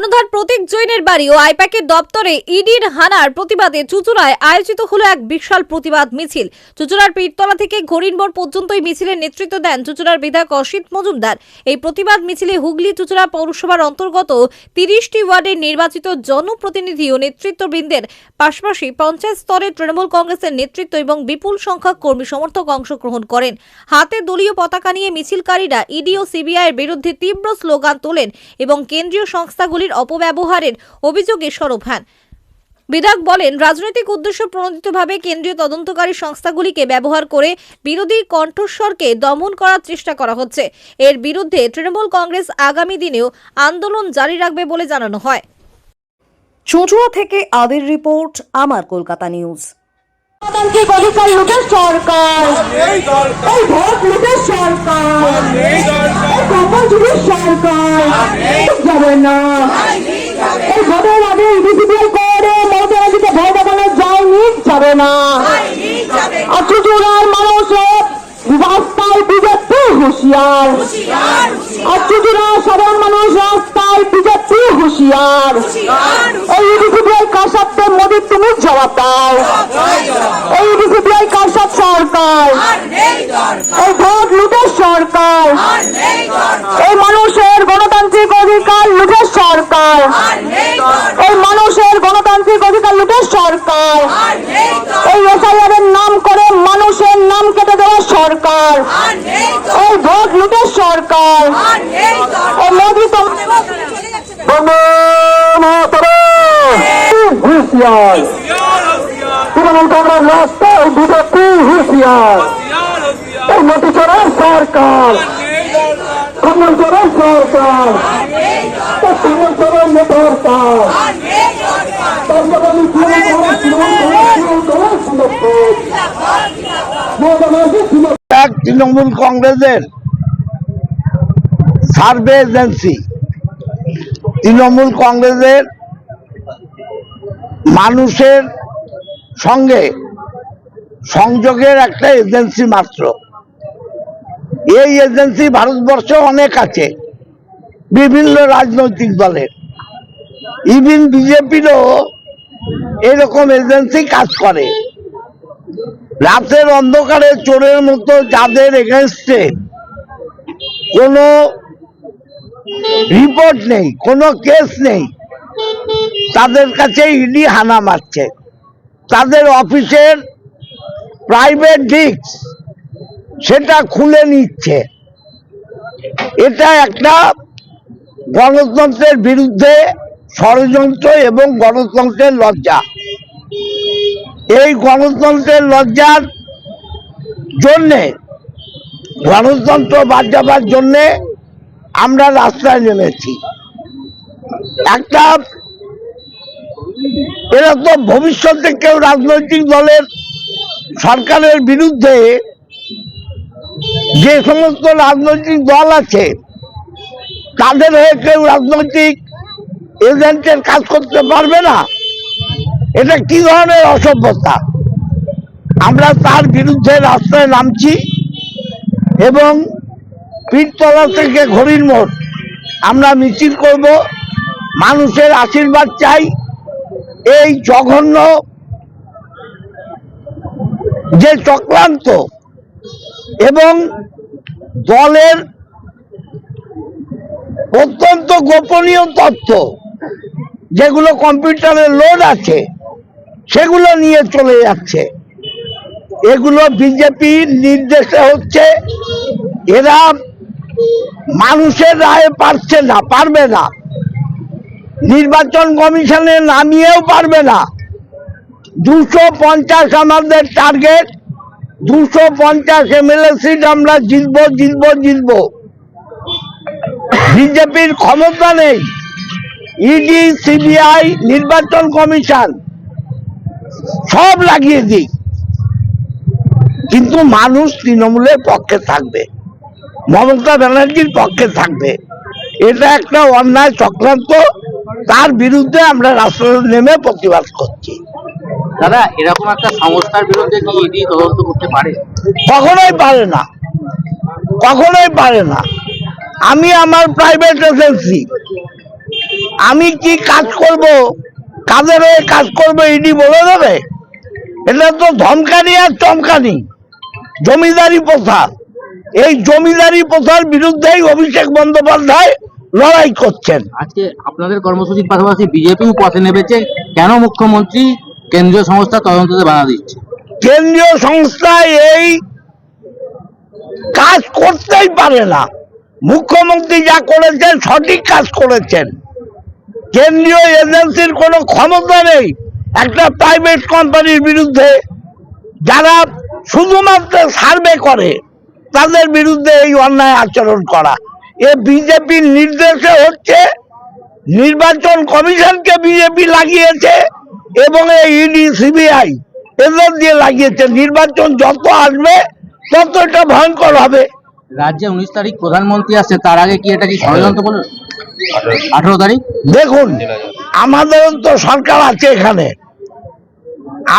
কর্ণধার প্রতীক জৈনের বাড়ি ও আইপ্যাকের দপ্তরে ইডির হানার প্রতিবাদে চুচুড়ায় আয়োজিত হলো এক বিশাল প্রতিবাদ মিছিল। চুচুড়ার পীরতলা থেকে হরিণবর পর্যন্ত এই মিছিলের নেতৃত্ব দেন চুচুড়ার বিধায়ক অসিত মজুমদার। এই প্রতিবাদ মিছিলে হুগলি চুচুড়া পৌরসভার অন্তর্গত তিরিশটি ওয়ার্ডের নির্বাচিত জনপ্রতিনিধি ও নেতৃত্ববৃন্দের পাশাপাশি পঞ্চায়েত স্তরে তৃণমূল কংগ্রেসের নেতৃত্ব এবং বিপুল সংখ্যক কর্মী সমর্থক অংশগ্রহণ করেন। হাতে দলীয় পতাকা নিয়ে মিছিলকারীরা ইডি ও সিবিআইয়ের বিরুদ্ধে তীব্র স্লোগান তোলেন এবং কেন্দ্রীয় সংস্থাগুলির অপব্যবহারের অভিযোগে সরব হন। বিধায়ক বলেন রাজনৈতিক উদ্দেশ্য প্রণোদিতভাবে কেন্দ্রীয় তদন্তকারী সংস্থাগুলিকে ব্যবহার করে বিরোধী কণ্ঠস্বরকে দমন করার চেষ্টা করা হচ্ছে। এর বিরুদ্ধে তৃণমূল কংগ্রেস আগামী দিনেও আন্দোলন জারি রাখবে বলে জানানো হয়। চুঁচুড়া থেকে আদির রিপোর্ট আমার কলকাতা নিউজ। গণতান্ত্রিক অধিকার লুটের সরকার। এই ভোট লুটের সরকার। সরকার যাবে না। এই ভোটের আগে ডিসিপ্লিন করে মমতা ব্যানার্জিকে ভয় দেখানো যায়নি যাবে না। আর চুচুড়ার মানুষের রাস্তায় বিজেপি হুঁশিয়ার। আর সাধারণ মানুষ রাস্তায় হুঁশিয়ার। এই ডিসিপ্লিন কার সাথে মোদী তুমি জবাব দাও। এই ডিসিপ্লিন কার সরকার? এই ভোট লুটের সরকার। এই মানুষের গণতান্ত্রিক অধিকার লুটের সরকার। এই মানুষের গণতান্ত্রিক অধিকার লুটের সরকার। এই এসআইআর এর নাম করে মানুষের নাম কেটে দেওয়া সরকার। এই ভোট লুটের সরকার এই মোদী তো হুঁশিয়ার তৃণমূল কংগ্রেস হুঁশিয়ার। এই সরকার। কমলচরের সরকার। কমলচরের এক তৃণমূল কংগ্রেসের সার্ভে এজেন্সি। তৃণমূল কংগ্রেসের মানুষের সঙ্গে সংযোগের একটা এজেন্সি মাত্র। এই এজেন্সি ভারতবর্ষে অনেক আছে, বিভিন্ন রাজনৈতিক দলের। ইভিন বিজেপিরও এরকম এজেন্সি কাজ করে। রাতের অন্ধকারে চোরের মতো যাদের এগেনস্টে কোনো রিপোর্ট নেই, কোনো কেস নেই, তাদের কাছে ইডি হানা মারছে। তাদের অফিসের প্রাইভেট ডিস্ক, সেটা খুলে নিচ্ছে। এটা একটা গণতন্ত্রের বিরুদ্ধে ষড়যন্ত্র এবং গণতন্ত্রের লজ্জা। এই গণতন্ত্রের লজ্জার জন্যে, গণতন্ত্র বাদ যাবার জন্যে আমরা রাস্তায় নেমেছি। একটা, এরা তো ভবিষ্যতে কেউ রাজনৈতিক দলের সরকারের বিরুদ্ধে যে সমস্ত রাজনৈতিক দল আছে, তাদের হয়ে কেউ রাজনৈতিক এজেন্টের কাজ করতে পারবে না। এটা কি ধরনের অসভ্যতা? আমরা তার বিরুদ্ধে রাস্তায় নামছি এবং পীরতলা থেকে ঘড়ির মোড় আমরা মিছিল করব। মানুষের আশীর্বাদ চাই। এই জঘন্য যে চক্রান্ত এবং দলের অত্যন্ত গোপনীয় তথ্য যেগুলো কম্পিউটারে লোড আছে, সেগুলো নিয়ে চলে যাচ্ছে। এগুলো বিজেপির নির্দেশে হচ্ছে, এরা মানুষের রায়ে পারছে না, পারবে না। নির্বাচন কমিশনে নামিয়েও পারবে না। দুশো পঞ্চাশ আমাদের টার্গেট দুশো পঞ্চাশ এমএলএ সিট আমরা জিতবো জিতবো জিতবো। বিজেপির ক্ষমতা নেই। ইডি সিবিআই নির্বাচন কমিশন, সব লাগিয়ে দিক। কিন্তু মানুষ তৃণমূলের পক্ষে থাকবে। মমতা ব্যানার্জির পক্ষে থাকবে। এটা একটা অন্যায় চক্রান্ত। তার বিরুদ্ধে আমরা রাস্তায় নেমে প্রতিবাদ করছি। দাদা এরকম একটা সংস্থার বিরুদ্ধে কি ইডি তদন্ত করতে পারে? কখনোই পারে না। কখনোই পারে না। আমি আমার প্রাইভেট এজেন্সি আমি কি কাজ করব? কাদের হয়ে কাজ করব ইডি বলে দেবে? এটা তো ধমকানি আর চমকানি। জমিদারি প্রথা এই জমিদারি প্রথার বিরুদ্ধেই অভিষেক বন্দ্যোপাধ্যায় লড়াই করছেন। আজকে আপনাদের কর্মসূচির পাশাপাশি বিজেপিও পথে নেমেছে। কেন মুখ্যমন্ত্রী কেন্দ্রীয় সংস্থা তদন্ততে বাধা দিচ্ছে। কেন্দ্রীয় সংস্থা এই কাজ করতেই পারে না। মুখ্যমন্ত্রী যা করেছেন, সঠিক কাজ করেছেন। কেন্দ্রীয় এজেন্সির কোনো ক্ষমতা নেই একটা প্রাইভেট কোম্পানির বিরুদ্ধে। যারা শুধুমাত্র সার্ভে করে, তাদের বিরুদ্ধে এই অন্যায় আচরণ করা। এ বিজেপির নির্দেশে হচ্ছে, নির্বাচন কমিশনকে বিজেপি লাগিয়েছে এবং এই ইডি সিবিআই এদের দিয়ে লাগিয়েছে। নির্বাচন যত আসবে তত এটা ভয়ঙ্কর হবে। রাজ্যে উনিশ তারিখ প্রধানমন্ত্রী আসছে তার আগে কি এটা কি ষড়যন্ত্র বলে আঠারো তারিখ? দেখুন আমাদের তো সরকার আছে এখানে।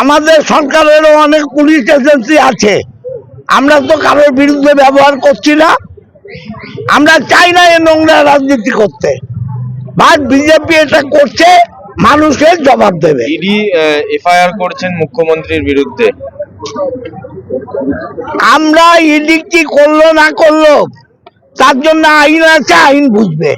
আমাদের সরকারেরও অনেক পুলিশ এজেন্সি আছে। আমরা তো কারোর বিরুদ্ধে ব্যবহার করছি না। আমরা চাই না এ নোংরা রাজনীতি করতে। বা বিজেপি এটা করছে মানুষের জবাব দেবে। ইডি এফআইআর করছেন মুখ্যমন্ত্রীর বিরুদ্ধে। আমরা ইডি কি করল না করল তার জন্য আইন আছে আইন বুঝবে।